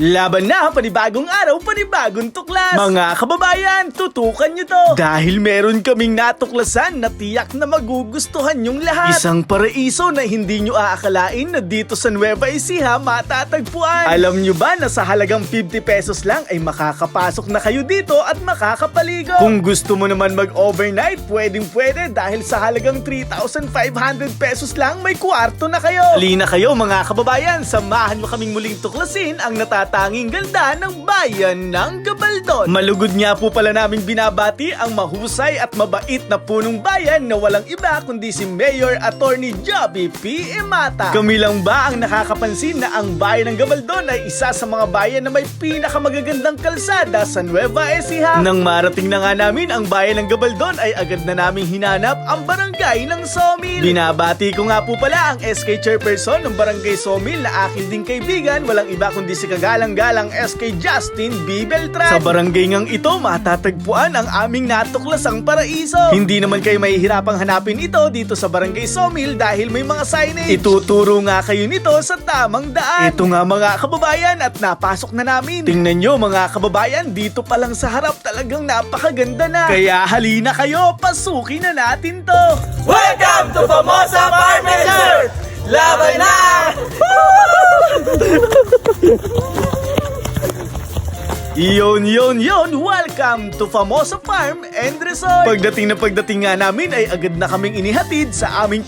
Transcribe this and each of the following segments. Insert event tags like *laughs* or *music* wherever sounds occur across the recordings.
Laban na, panibagong araw, panibagong tuklas! Mga kababayan, tutukan nyo to! Dahil meron kaming natuklasan na tiyak na magugustuhan yung lahat. Isang paraiso na hindi nyo aakalain na dito sa Nueva Ecija matatagpuan. Alam nyo ba na sa halagang 50 pesos lang ay makakapasok na kayo dito at makakapaligo? Kung gusto mo naman mag-overnight, pwedeng pwede dahil sa halagang 3,500 pesos lang may kwarto na kayo. Halina kayo mga kababayan, samahan mo kaming muling tuklasin ang natatanging ganda ng bayan ng Gabaldon. Malugod nga po pala naming binabati ang mahusay at mabait na punong bayan na walang iba kundi si Mayor Attorney Joby P. Imata. Kami lang ba ang nakakapansin na ang bayan ng Gabaldon ay isa sa mga bayan na may pinakamagagandang kalsada sa Nueva Ecija? Nang marating na nga namin ang bayan ng Gabaldon ay agad na naming hinanap ang barangay ng Somil. Binabati ko nga po pala ang SK Chairperson ng Barangay Somil na akin ding kaibigan, walang iba kundi si kagalang-galang SK Justin B. Beltran. Sa barangay ngang ito, matatagpuan ang aming natuklasang paraiso. Hindi naman kayo mahihirapang hanapin ito dito sa Barangay Somil dahil may mga signage. Ituturo nga kayo nito sa tamang daan. Ito nga mga kababayan at napasok na namin. Tingnan nyo mga kababayan, dito pa lang sa harap talagang napakaganda na. Kaya halina kayo, pasukin na natin to. Welcome to Famosa Farm! Laban na! *laughs* Yon, yon, yon! Welcome to Famosa Farm and Resort! Pagdating na pagdating nga namin ay agad na kaming inihatid sa aming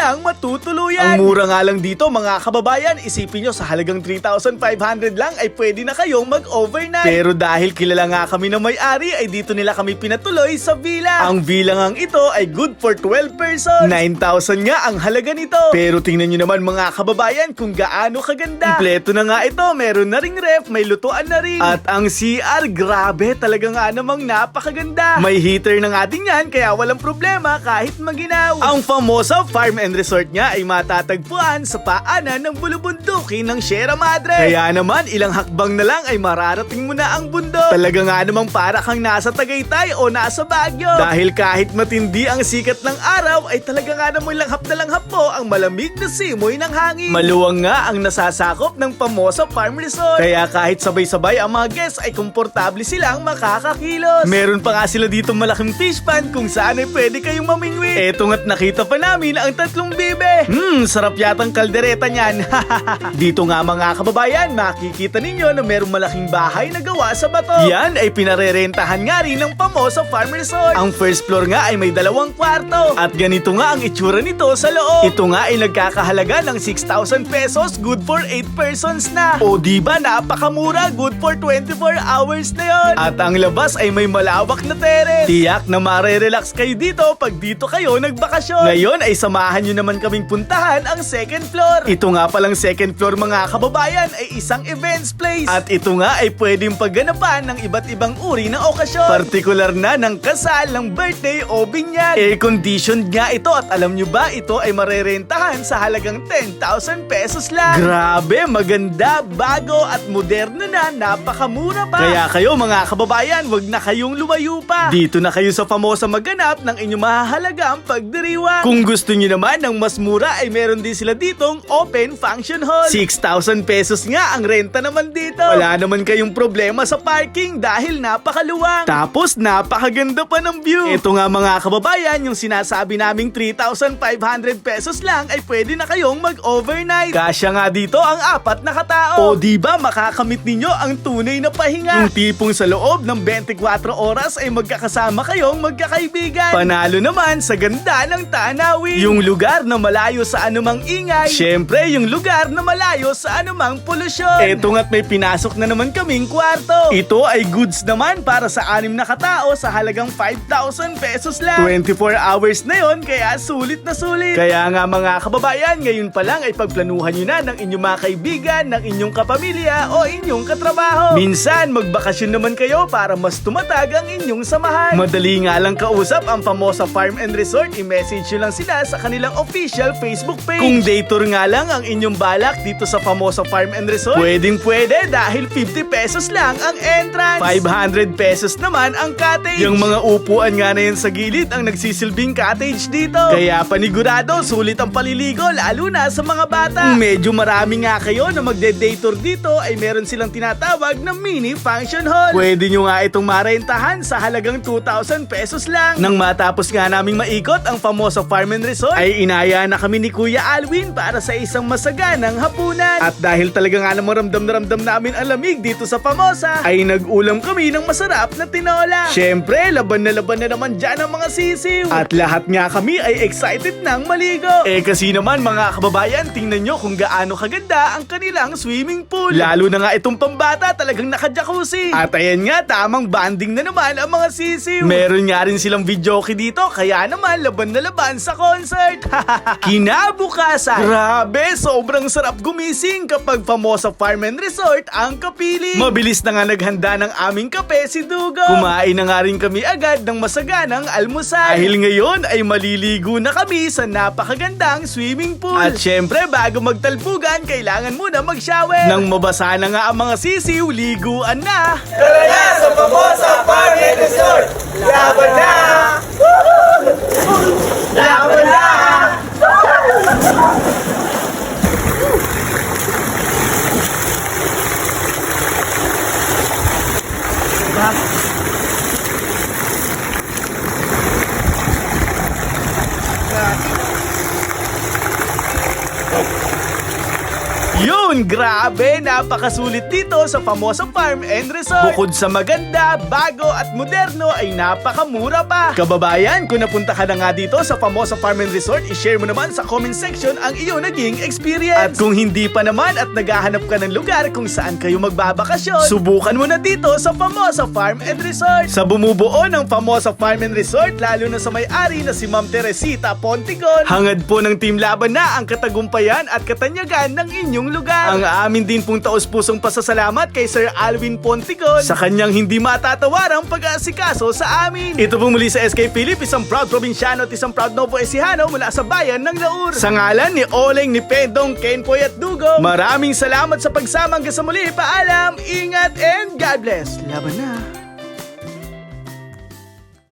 pansamantalang matutuluyan. Ang mura nga lang dito mga kababayan, isipin nyo sa halagang 3,500 lang ay pwede na kayong mag-overnight. Pero dahil kilala nga kami na may-ari ay dito nila kami pinatuloy sa villa. Ang villa ngang ito ay good for 12 persons. 9,000 nga ang halaga nito. Pero tingnan nyo naman mga kababayan kung gaano kaganda. Kompleto na nga ito, meron na ring ref, may lutuan na rin. At ang CR, grabe, talaga nga namang napakaganda. May heater na nga din yan, kaya walang problema kahit maginaw. Ang famosa farm and resort niya ay matatagpuan sa paanan ng bulubundukin ng Sierra Madre. Kaya naman, ilang hakbang na lang ay mararating mo na ang bundok. Talaga nga namang para kang nasa Tagaytay o nasa Baguio. Dahil kahit matindi ang sikat ng araw, ay talaga nga namang langhap na langhap po ang malamig na simoy ng hangin. Maluwang nga ang nasasakop ng Pamosa Farm Resort. Kaya kahit sabay-sabay ang mga guests ay komportable silang makakakilos. Meron pa nga sila dito malaking fish pan kung saan ay pwede kayong mamingwi. Eto nga't nakita pa namin ang tatlong bibe. Hmm, sarap yatang kaldereta niyan. *laughs* dito nga mga kababayan, makikita ninyo na merong malaking bahay na gawa sa bato. Yan ay pinarerentahan nga rin ng Pamosa Farm Resort. Ang first floor nga ay may dalawang kwarto. At ganito nga ang itsura nito sa loob. Ito nga ay nagkakahalaga ng 6,000 pesos, good for 8 persons na. O di ba napakamura, good for 24 hours na yon. At ang labas ay may malawak na terrace. Tiyak na mare-relax kayo dito pag dito kayo nagbakasyon. Ngayon ay samahan nyo naman kaming puntahan ang second floor. Ito nga palang second floor mga kababayan ay isang events place. At ito nga ay pwedeng pagganapan ng iba't ibang uri ng okasyon. Partikular na ng kasal, ng birthday o binyag. Air-conditioned nga ito at alam nyo ba ito ay marerentahan sa halagang 10,000 pesos lang. Grabe, maganda, bago at moderno na, napakamura pa. Kaya kayo mga kababayan, wag na kayong lumayo pa. Dito na kayo sa Famosa magganap ng inyong mahahalagang pagdiriwang. Kung gusto nyo naman ng mas mura ay meron din sila ditong open function hall. 6,000 pesos nga ang renta naman dito. Wala naman kayong problema sa parking dahil napakaluwang. Tapos napakaganda pa ng view. Ito nga mga kababayan, yung sinasabi naming 3,500 pesos lang ay pwede na kayong mag-overnight. Kasya nga dito ang apat na katao. O di ba makakamit ninyo ang tunay na pahinga? Yung tipong sa loob ng 24 oras ay magkakasama kayong magkakaibigan. Panalo naman sa ganda ng tanawin. Yung lugar na malayo sa anumang ingay. Siyempre, yung lugar na malayo sa anumang polusyon. Eto nga't may pinasok na naman kaming kwarto. Ito ay goods naman para sa anim na katao sa halagang 5,000 pesos lang. 24 hours na yon kaya sulit na sulit. Kaya nga mga kababayan, ngayon pa lang ay pagplanuhan nyo na ng inyong mga kaibigan, ng inyong kapamilya o inyong katrabaho. Minsan magbakasyon naman kayo para mas tumatag ang inyong samahan. Madali nga lang kausap ang Famosa Farm and Resort. I-message nyo lang sila sa kanilang official Facebook page. Kung day tour nga lang ang inyong balak dito sa Famosa Farm and Resort, pwedeng pwede dahil 50 pesos lang ang entrance. 500 pesos naman ang cottage. Yung mga upuan nga na yan sa gilid ang nagsisilbing cottage dito. Kaya panigurado, sulit ang paliligo lalo na sa mga bata. Kung medyo marami nga kayo na magde-day tour dito ay meron silang tinatawag na mini function hall. Pwede nyo nga itong marentahan sa halagang 2,000 pesos lang. Nang matapos nga naming maikot ang Famosa Farm and Resort, ay inaya na kami ni Kuya Alwin para sa isang masaganang hapunan. At dahil talaga nga namang ramdam na ramdam namin ang lamig dito sa Famosa, ay nag-ulam kami ng masarap na tinola. Syempre, laban na laban na naman dyan ang mga sisiw. At lahat nga kami ay excited nang maligo. Eh kasi naman mga kababayan, tingnan nyo kung gaano kaganda ang kanilang swimming pool. Lalo na nga itong pambata talagang naka-jacuzzi. At ayan nga, tamang banding na naman ang mga sisiw. Meron nga rin silang videoke dito, kaya naman laban na laban sa concert. *laughs* Kinabukasan. Grabe, sobrang sarap gumising kapag Famosa Farm and Resort ang kapili. Mabilis na nga naghanda ng aming kape si Dugo. Kumain na nga rin kami agad ng masaganang almusal. Dahil ngayon ay maliligo na kami sa napakagandang swimming pool. At syempre, bago magtalbugan, kailangan muna mag-shower. Nang mabasa na nga ang mga sisiw, liguan na. Tara na sa Famosa Farm and Resort! Laban na! Laban na! Yun, grabe, napakasulit dito sa Famosa Farm and Resort. Bukod sa maganda, bago at moderno ay napakamura pa. Kababayan, kung napunta ka na nga dito sa Famosa Farm and Resort, i-share mo naman sa comment section ang iyong naging experience. At kung hindi pa naman at naghahanap ka ng lugar kung saan kayo magbabakasyon, subukan mo na dito sa Famosa Farm and Resort. Sa bumubuo ng Famosa Farm and Resort, lalo na sa may-ari na si Ma'am Teresita Pontigon, hangad po ng Team Laban na ang katagumpayan at katanyagan ng inyong lugar. Ang amin din pong taos-pusong pasasalamat kay Sir Alvin Pontigon sa kanyang hindi matatawarang pag-aasikaso sa amin. Ito po muli sa SK Philip, isang proud probinsyano at isang proud Novo Ecijano mula sa bayan ng Laur. Sa ngalan ni Oleng, ni Pendong, Kenpoy at Dugo, maraming salamat sa pagsama hanggang sa muli. Paalam, ingat, and God bless. Laban na!